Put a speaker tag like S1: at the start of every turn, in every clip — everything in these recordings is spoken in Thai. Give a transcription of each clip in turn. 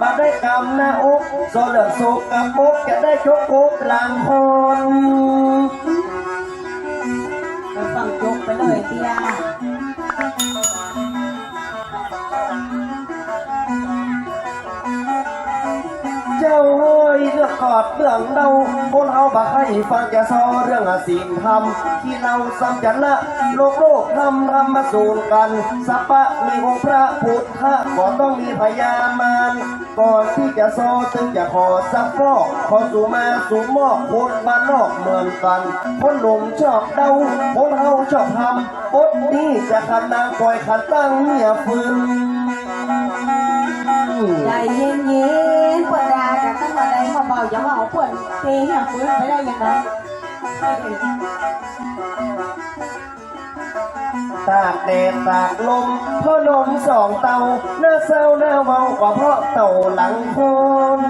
S1: บาได้กำหน้าอกโซเลือกโศกกับมกจะได้ชกโกกลางคน
S2: ฟังจบไปเลยเตีย
S1: ยเรื่องกอดเรื่องเดาคนเอาบักให้ฟังจะซอเรื่องอาศีลธรรมที่เราซ้ำจันละโลกโลกทำทำมาสูนกันสัปปะมีองค์พระพุทธก็ต้องมีพญามารก่อนที่จะซอจึงจะขอสักฟอกขอสู่มาสู่หมอกคนบ้านนอกเหมือนกันคนหนุ่มชอบเดาคนเฮาชอบทำปดนี้จะขันนางปล่อยขันตั้งเมียฟืน
S2: ใจเย็นเย็น อย่ามาเอาปวดเตะเนี่ยฟื้นไปได้ยังไง
S1: ตากแดดตากลมพ่อนมสองเตาหน้าเศร้าหน้าเบากว่าพราะเต่าหลังคน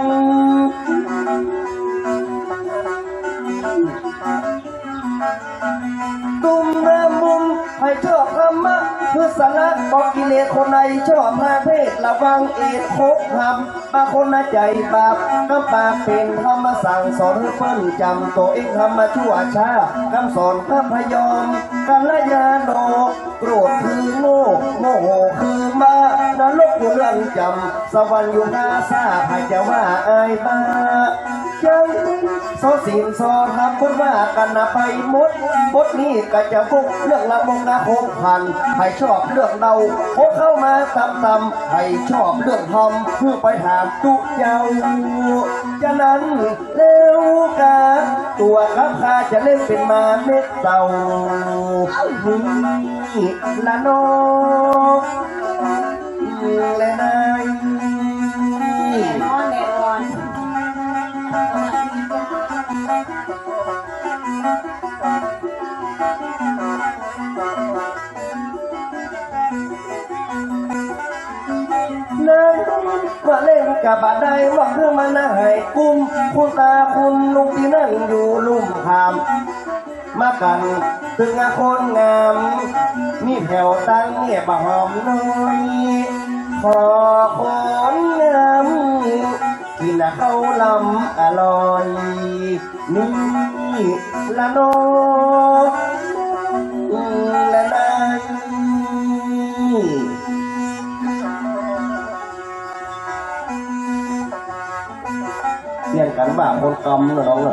S1: ตุ่มน้ำมุมให้ชอบธรรมะคือสาระบอกกิเลสคนในชอบมาเพศระวังเอดคบ ทำบางคนน่ะใจบาปน้ำปากเป็นคำมาสั่งสอนเพิ่นจำตัวเองทำมาชั่วช้าคำสอนพระพยอมกัลยาโนโกรธคือโง่โมโหคือมานรกอยู่เรื่องจำสวรรค์อยู่หน้าซาใครจะว่าอายบ้า จังโซสินโซทำพูดว่ากันนะไปหมดบทนี้ก็จะฟุกเรื่องละมงนาคงพันให้ชอบเรื่องเดาพบเข้ามาตำตำให้ชอบเรื่องทอมเพื่อไปถามตุเจ้าจะนั้นเร็วกาตัวรับข้าจะเล่นเป็นมาเม็ดเต่านี่ละโนและนา
S2: นั่
S1: งว่าเล่นกับบาดใดว่าเพื่อมานั่งให้กุ้มคุณตาคุณลุงที่นั่งอยู่ลุ่มหาม มากันถึงอาคนงาม มีแถวตั้งเงียบหอมน้อยขอคนงามกินข้าวลำอร่อย นี่ละโนล เรียนกันว่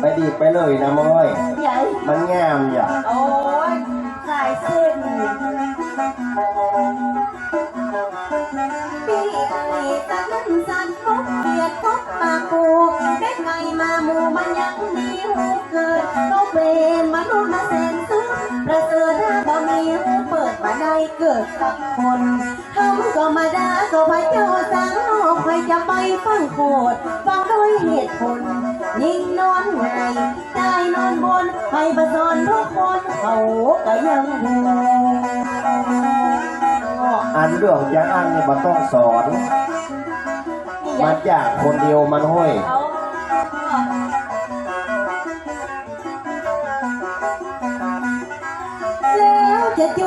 S2: ไป
S1: ดีไปเลยนะม้อย
S2: ใหญ่
S1: มันงามอย่า
S2: โอ้ยสายเส้นปีไอ้ตะนั้นสันพบเบียดพบปากปูได้ไงมาหมู่มันยังมีหูเกิดเขาเป็นมนุษย์มาแสนสุดประเสริฐถ้าบ่มีหูเปิดมาได้เกิดสักคนทำก็มาด่าก็พระเจ้าสังนอกใครจะไปฟังโคตรฟังด้วยเหตุผล ยิ่งนอนไงได้นอนบนให้ประสอนทุกคนเขาก็ยังดู
S1: อันเรื่องอย่างอันนี่มันต้องสอนมาจากคนเดียวมันห้อย
S2: เขาแล้วจะจ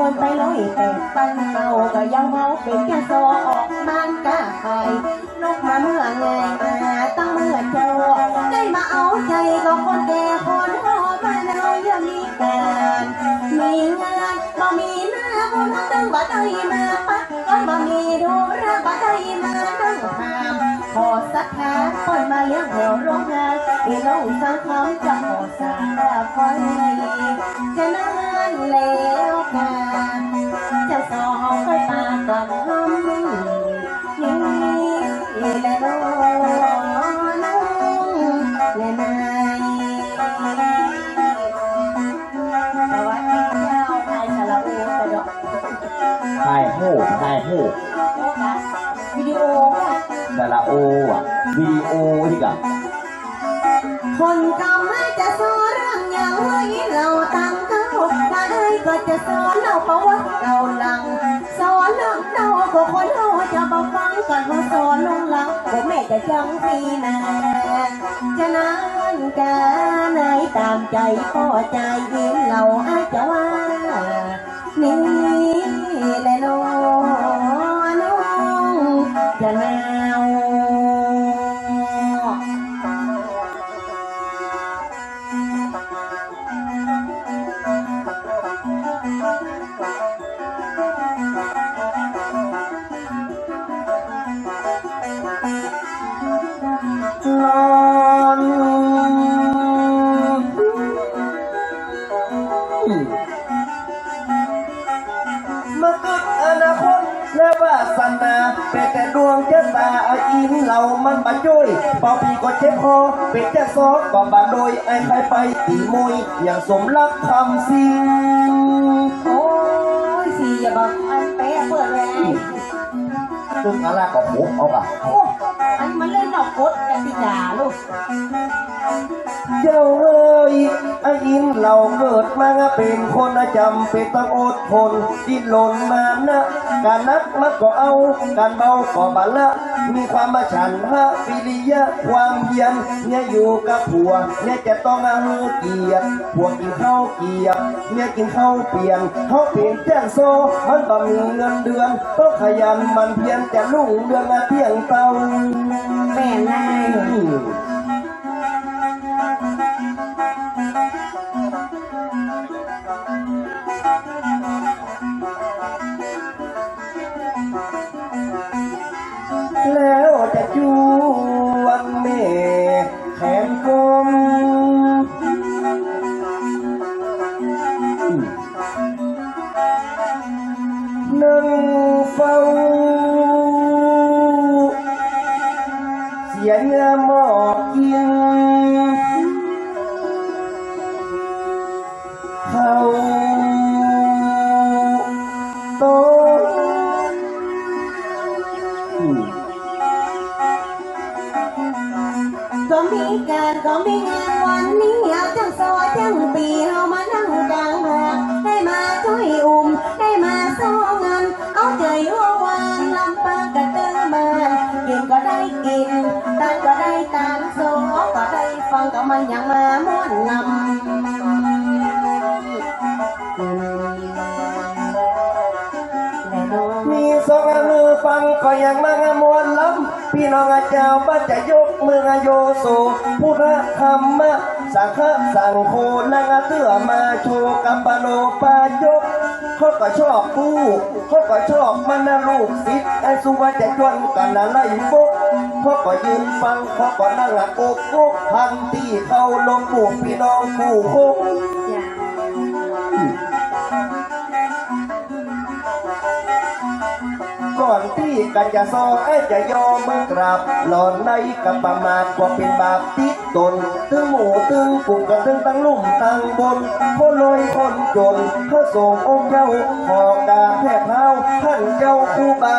S2: คนไปลอยแต่ตั้งเก่าก็ยังเมาเป็นแค่ซอออกมันกะไข่นกมาเมื่อไงมาตั้งเมื่อเจอได้มาเอาใจก็คนแก่คนหอมาเรายังมีการมีงานก็มีหน้าบุญตั้งบ่ได้มาปักก็มามีดูรักบ่ได้มานั่งหามขอสรัทธาปล่อยมาเลี้ยงหัวโรงงานอีน้องสังคำจะขอสาคอยจะนานแล้วกันจะสองก็ ตากับห้ำนี่แหละน้องน้องและนายสวัสดีเจ้าไทยสระอูกระดก
S1: ไายโหไายโห
S2: วิดีโอค่ะ
S1: โออะวิดีโอที่กับ
S2: คนกำไม่จะสอนเรื่องอย่างไรเราตั้งเขาถ้าได้ก็จะสอน ประวัติเราหลัง สอนเรื่องเราก็คนเราจะมาฟังก่อนมาสอนลงหลังผมแม่จะจังปีนาจะนานกาไหนตามใจพ่อใจยิ้มเราอาจจะว่านี่แหละน้อง
S1: เจ็บคอเป็นจะซอกก็บาโดยไอ้ใครไปตีมวยอย่างสมรักคำสิง
S2: โอ้ยสีอย่าบอกอันเป๊ะเปิดเลย
S1: ตึกอะไรก็ผมเอาป่ะ
S2: โอ้อันมันเล่นดอกกดกันติจ่าลูก
S1: เจ้าเอ้ยไอ้อินเราเกิดมาเป็นคนจำเป็นต้องอดทนดิ้นรนมานะ การนักมักก็เอา การเบาก็บาละ มีความมาฉันทะวิริยะความเพียรเนี่ยอยู่กับผัวเนี่ยจะต้องอาหือเกียร์ผัวกินข้าวเกียบเนี่ยกินข้าวเปลี่ยนเขาเปลี่ยนแจ้งโซมันต้องมีเงินเดือนต้องขยันมันเพียรจะลุ่งเรืองอาเที่ยงเตา
S2: แม่นาย
S1: อืมก็มีกา
S2: รก็มีงานวันนี้เอาจังซอจังปีเอามานั่งกลางหากได้มาช่วยอุ้มได้มาซ้ ก็ยังมาง
S1: มวนล้ำพี่น้องอาเจ้าป้าจะยกมือโยโซพุทธธรรมะสังฆสังโฆนางเตื้อมาโชกัมปโนปายกเขาก็ชอบกู้เขาก็ชอบมันนะลูกศิษย์ไอ้สุวัจจะจวนกันอะไรบกเขาก็ยืนฟังเขาก็นั่งอกกกพันที่เขาลงปู่พี่น้องปู่โคก ก่อนที่กันจะซอไอ้จะยอมมือกราบหลอนในกับประมาทกว่าเป็นบาปติดตนตึงหมูตึงกุ่งกับตึงตั้งลุ่มตั้งบนพ่อลอยคนจนพระสงองค์เจ้าหอกาแท่เท้าท่านเจ้าคูบา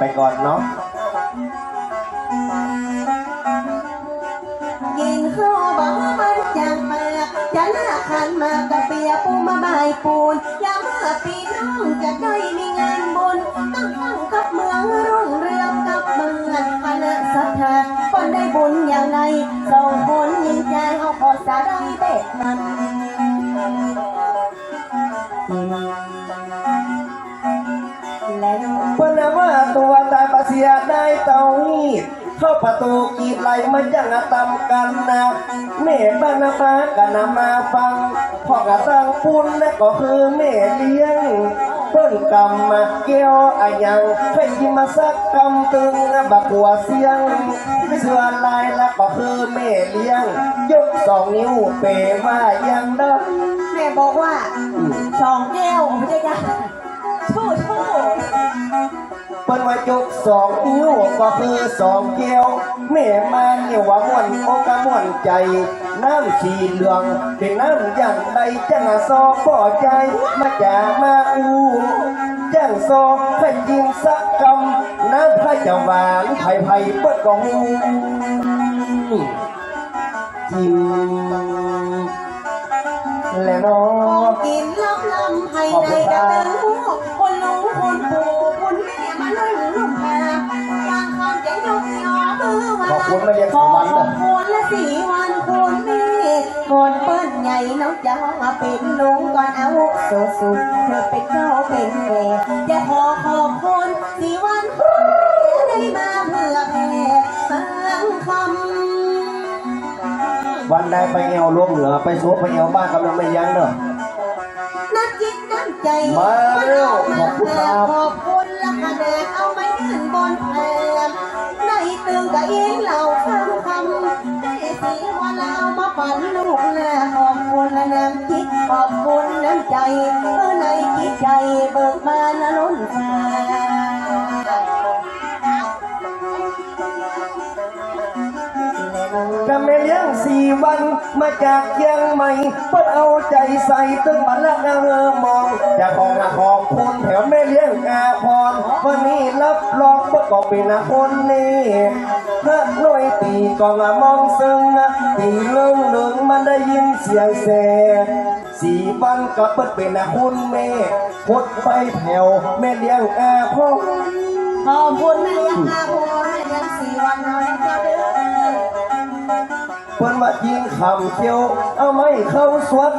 S2: ไป
S1: ก่อนเนาะ
S2: กินข้าวบ้ามันจังมาจะลากขันมากกะเปียปูมาบายปูนอย่ามาปีน้องจะได้มีงานบุญตั้งตั้งกับเมืองรุ่งเรืองกับเมืองคณะศรัทธาคนได้บุญอย่างไรส่งผลยิ่งใจเอาขอสาได้เบ็ดมัน
S1: ประตูกีดไหลมันยังตำกันนะแม่บ้านนามากันนามาฟังพ่อกะตั้งปุ้นและก็คือแม่เลี้ยงเพิ่นกำมาเกี้ยวอะยังให้กิมาสักกำตึงบักหัวเสียงเสื้อลายและก็คือแม่เลี้ยง ยกสองนิ้วเปว่ายังเด้อ
S2: แม่บอกว่าสองแก้วไม่ใช่จ้ะชู้ช
S1: เปิ้นว่ายกสองนิ้วก็คือสองเกี้ยวแม่มาเนี่ยว่าม่วนโอกะม่วนใจ น้ำสีเหลือง เป็นน้ำอย่างใดจังอะซอป่อใจ มาจากมาอูจังซอให้ยิงสักกำน้ำพระจะหวานไผ่ไผ่เปิดกองกินแล้วเนาะ
S2: กินล้ำล้ำให้ในกระตึง
S1: ขอบคุณมาเยน
S2: ขอ
S1: วรรค์
S2: ขอ
S1: บ
S2: คุณและสี่วันคุณแม่คนเปิ้นใหญ่น้องจะมาเป็นลุงก่อนเอาวุโสสุดเธอเป็นเจ้าเป็นแม่จะขอขอบคุณสี่วันคุณได้มาเพื่อแผ่ฟังคำ
S1: วันใดไปเอวลวงเหนือไปโซไปเอวบ้านกำลังไม่ยั้งเด้อ
S2: น้ำจิตน้ำใจ
S1: มาเร็วขอบคุณครับ
S2: กับอินเราฟังคำได้สีว่าเรามาปั่นลูกแลขอบคุณและน้ำจิตขอบคุณน้ำใจเพื่อในจิตใจเบิกบานล้นฟ้า
S1: ก็ไม่เลี้ยงสี่วันมาจากเชียงใหม่เพื่อเอาใจใส่ตึ้งบันละเออมองจะขอมาขอบคุณแถวแม่เลี้ยงอาพรวันนี้รับรองเพื่อก็เป็นคนนี้ ตีก็มามองซึ่งนะตีเลื่องเลื่องมันได้ยินเสียงแสสี่วันก็เปิดเป็นคุณแม่พดไปแผ่วแม่เลี้ยงอาพร
S2: ขอบคุณแม่เลี้ยงอาโพแม่เลี้ยงสี่วันเอาในเจ้าเด้อ
S1: เพิ่นว่ายิงคำเที่ยว เอาไม่เข้าสวน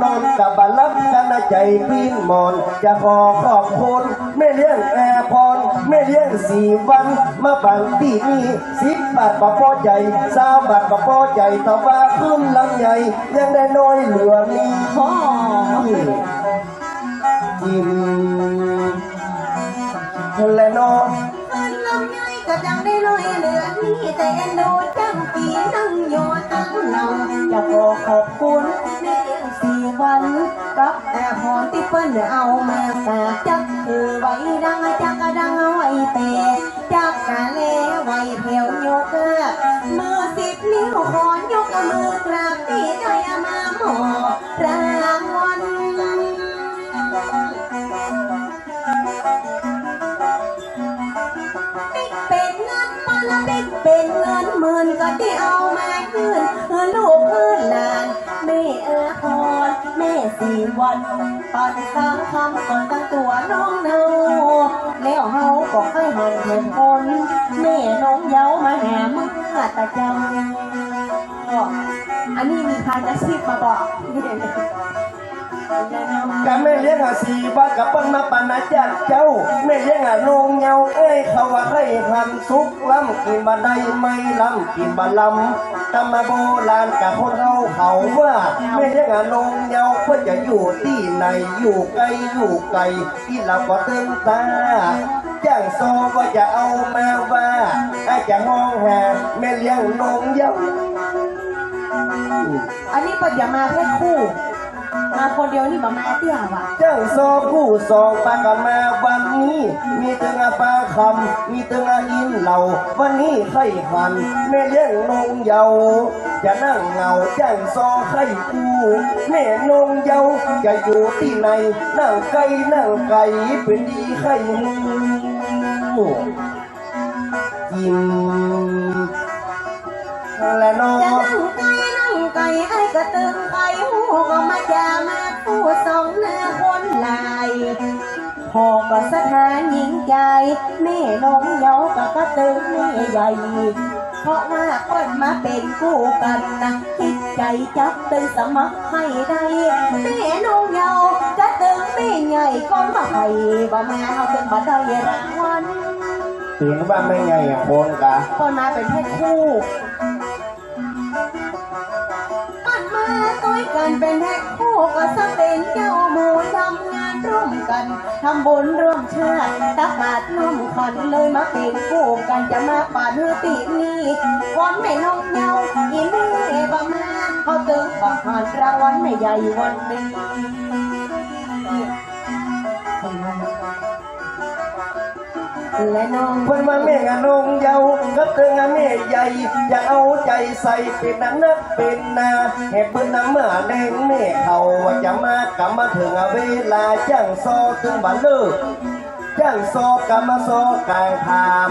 S1: นอนกับบาลับกั ใจปีนหมอนจะขอขอบคุณแม่เลี้ยงแอร์พรแม่เลี้ยงสี่วัน มาบังที่นี่สิบบาทก็พอใจสามบาทก็พอใจต่ว่าขึ้นลำใหญ่ยังได้น้อยเหลือนี่
S2: ขอ
S1: กินและนอน
S2: เงินลำไยก็จังได้ลอยเหลือนี่แต่เอ็นดูจังปีนั่งอยู่ตั้งเราจะขอขอบคุณ วันกับแอร์พรที่เปิ้นเอามาฝากจักคือไว้ดังจักกะดังไว้เตะจักกะเลไว้เพียวยกเลิกมือสิบนิ้วขอนยกมือกราบที่ได้มาหมอรางวัลเป็นเงินมาละบิ๊กเป็นเงินหมื่นก็ที่เอามาคืนเพื่อลูกเพื่อหลานแม่เออพร แม่สี่วันปันสามคำก่อนตั้งตัวน้องเนาแล้วเฮาก็ให้หันเห็นคนแม่น้องเย้ามาหามึงตะจำก็อันนี้มีพายอาชีพมาบอก
S1: กับแม่เลี้ยงอาสีบ้านกับปั้นมาปันาจัดเจ้าแม่เลี้ยงอาลงเงาเอ้ยเขาว่าให้หันสุกล้ำกินบันไดไม่ล้ำกินบันลำตำมาโบราณกับคนเราเขาว่าแม่เลี้ยงอาลงเงาเพื่อจะอยู่ที่ไหนอยู่ไกลอยู่ไกลที่เราก็เติมตาจ้างโซก็จะเอามาว่าอาจจะห้องหาแม่เลี้ยงลงเยา
S2: อันนี้ปัญญามาแค่คู่ มาคนเดียวนี่มามาเตี้ยว่ะ
S1: เจ้าโซผู้สองปากกันมาวันนี้ มีตึงอาปลาคำมีตึงอาอินเหล่า วันนี้ไข่หันแม่เลี้ยงนงเยาจะนั่งเหงาจ้างโซไข่กูแม่นงเยาจะอยู่ที่ไหนนั่งไก่นั่งไก่เป็นดีไข่หูกินและนอ
S2: จะนั่งไก่นั่งไก่ไอ้กระตึงไก่หูก็มาจามาผู้สองหน้าคนลายพ่อก็สถานหญิงใจแม่น้องเยาก็กระตึงแม่ใหญ่ เพราะว่าเปิดมาเป็นคู่กันนะคิดใจจับตึงสมัครให้ได้แม่น้องเยากระตึงแม่ใหญ่ก้อนมาให้บ่มาเอาเป็นบัตรได้รางวัล
S1: เสียงว่าไม่ไงอะคนกะ
S2: คนมาเป็นเพศคู่ กันเป็นแพ็คคู่ก็สเป็นเจ้าหมูทำงานร่วมกันทำบุญร่วมชาติตักบาตรร่วมขันเลยมาเป็นคู่กันจะมาป่านเฮตีนี้วันไม่น้องเยาอีเม่บามาเขาตึงบักหานรางวัลไม่ใหญ่วันนี้ และน้อง
S1: เพิ่นมาแม่งานงเยาก็เตืองานแม่ใหญ่จะเอาใจใส่เป็นนันนักเป็นนาเหตุเพิ่นนำเมื่อแดงแม่เขาจะมากลับมาถึงเวลาจ้างซอถึงบันเลิกจ้างซอกลับมาซอกลางทาม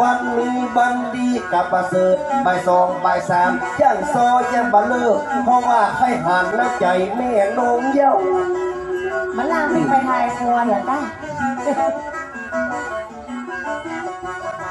S1: วันมีวันดีกับประเสริฐบ่ายสองบ่ายสามจ้างซอยังบันเลิกเพราะว่าให้หันน้ำใจแม่นงเยา
S2: มันลาไม่ไปทายครัวเหรอต้า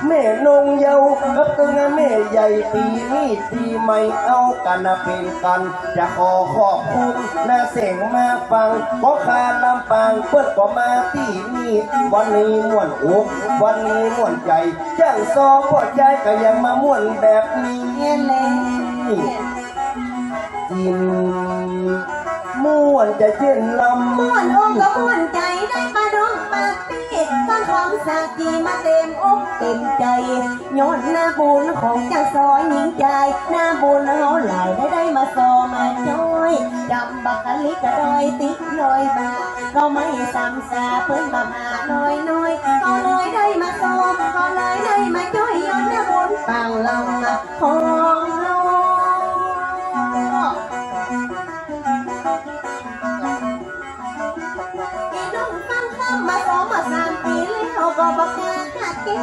S1: แม่นงเยากับตึงแม่ใหญ่ปีนี้ปีใหม่เอากันนะเป็นกัน จะขอขอบคุณนาเสียงมาฟังเพราะคาลำปางเปิดก็มาที่นี่วันนี้ม่วนอกวันนี้ม่วนใจจ้างซอพอใจก็ยังมาม่วนแบบนี้
S2: เงี้ยเลย
S1: กินม่วนจะเช่นลำ
S2: ม่วนอกก็ม่วนใจได้มาดองปาก ปีสร้างความสาจีมาเต็มอกเต็มใจย้อนหน้าบุญของเจ้าซอยหญิงใจ หน้าบุญเขาหลายได้ได้มาซอมาจอยจำบักกะลิกระดอยติ๊กลอยมาก็ไม่ซ้ำซาเพิ่นบามาน้อยน้อยก็เลยได้มาซอก็เลยได้มาจอยย้อนหน้าบุญต่างลำของเรา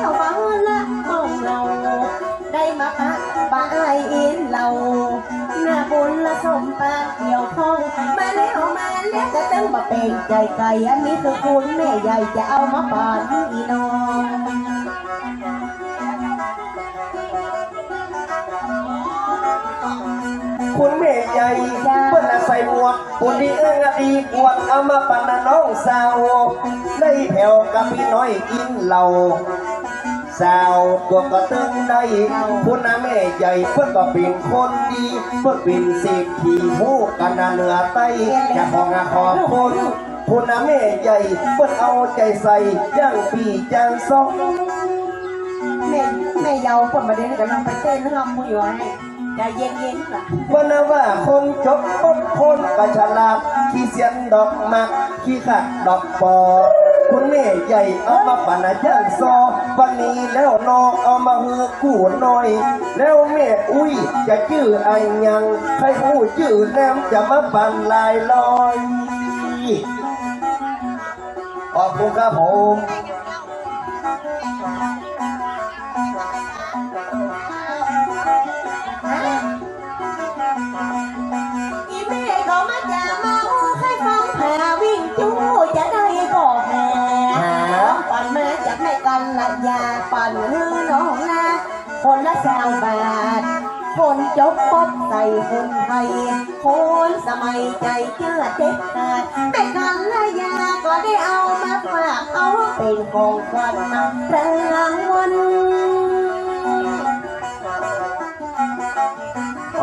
S2: ขาดแก้วบังละของเราได้มาปะปะไออินเราหน้าบุญละสมปาเกี่ยวข้องมาแล้วมาแล้วก็ต้งมาเป็นใจไก่อันนี้คือคุณแม่ใหญ่จะเอามาปานอีน้อง
S1: คุณแม่ใหญ่เปิ้นน่ะใส่หมวกคนดีเอื้องอะดีกวดเอามาปันนะน้องสาวได้แผ่วกับพี่น้อยกินเหล้า สาวตัวก็ตึงได้คุณน่ะแม่ใหญ่เพิ่นก็เป็นคนดีเพิ่นเป็นเศรษฐีหูกันน่ะเหนือใต้จะของอะขอบคุณคุณน่ะแม่ใหญ่เพิ่นเอาใจใส่ย่างปีจางซอง
S2: แม่แม่เยาคนมาเดินกำลังไปเต้นรำมืออยู่ให้ใจเย็นๆล่ะ
S1: วันนะว่าคงจบอดคนกระฉลาดขี้เสียนดอกมักขี้ขัดดอกปอคุณแม่ใหญ่เอามาปั่นอาจารย์ซอ วันนี้แล้วน้องเอามาเฮือกูหน่อย แล้วแม่อุ้ยจะชื่อไอยังใครผู้ชื่อแนมจะมาปั่นลายลอยขอบคุณครับผม
S2: สาวบาท คนจบป๊อบใส่คนไทย คนสมัยใจเชื่อเด็ดขาดแม่กันละยาก็ได้เอามาฝากเอาเป็นของขวัญนำรางวัล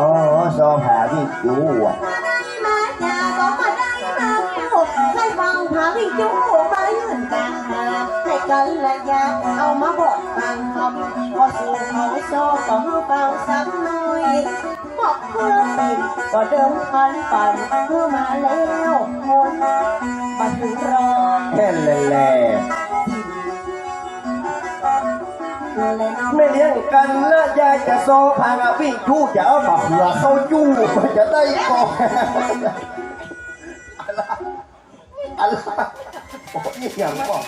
S1: อ๋อซอผาที่จูอะ
S2: มาจากก็มาได้มาแล้วให้ฟังพาวิ่งจู้ กันละยาเอามาบอกฟังคำพอสู่เขาโชว์ก็มือฟังสักหน่อยบอกเพื่อเป็นก็เดิมพันปันเพื่อมาแล้วคนมาถึงรอ
S1: แค่แหล่
S2: เลย
S1: ไม่เลี้ยงกันล้วยายจะโซพางาวิ่งจู้จะเอาบักหือเข้าจู้จะได้ก่อนอะไรอะไรโอ้ยย่างบอก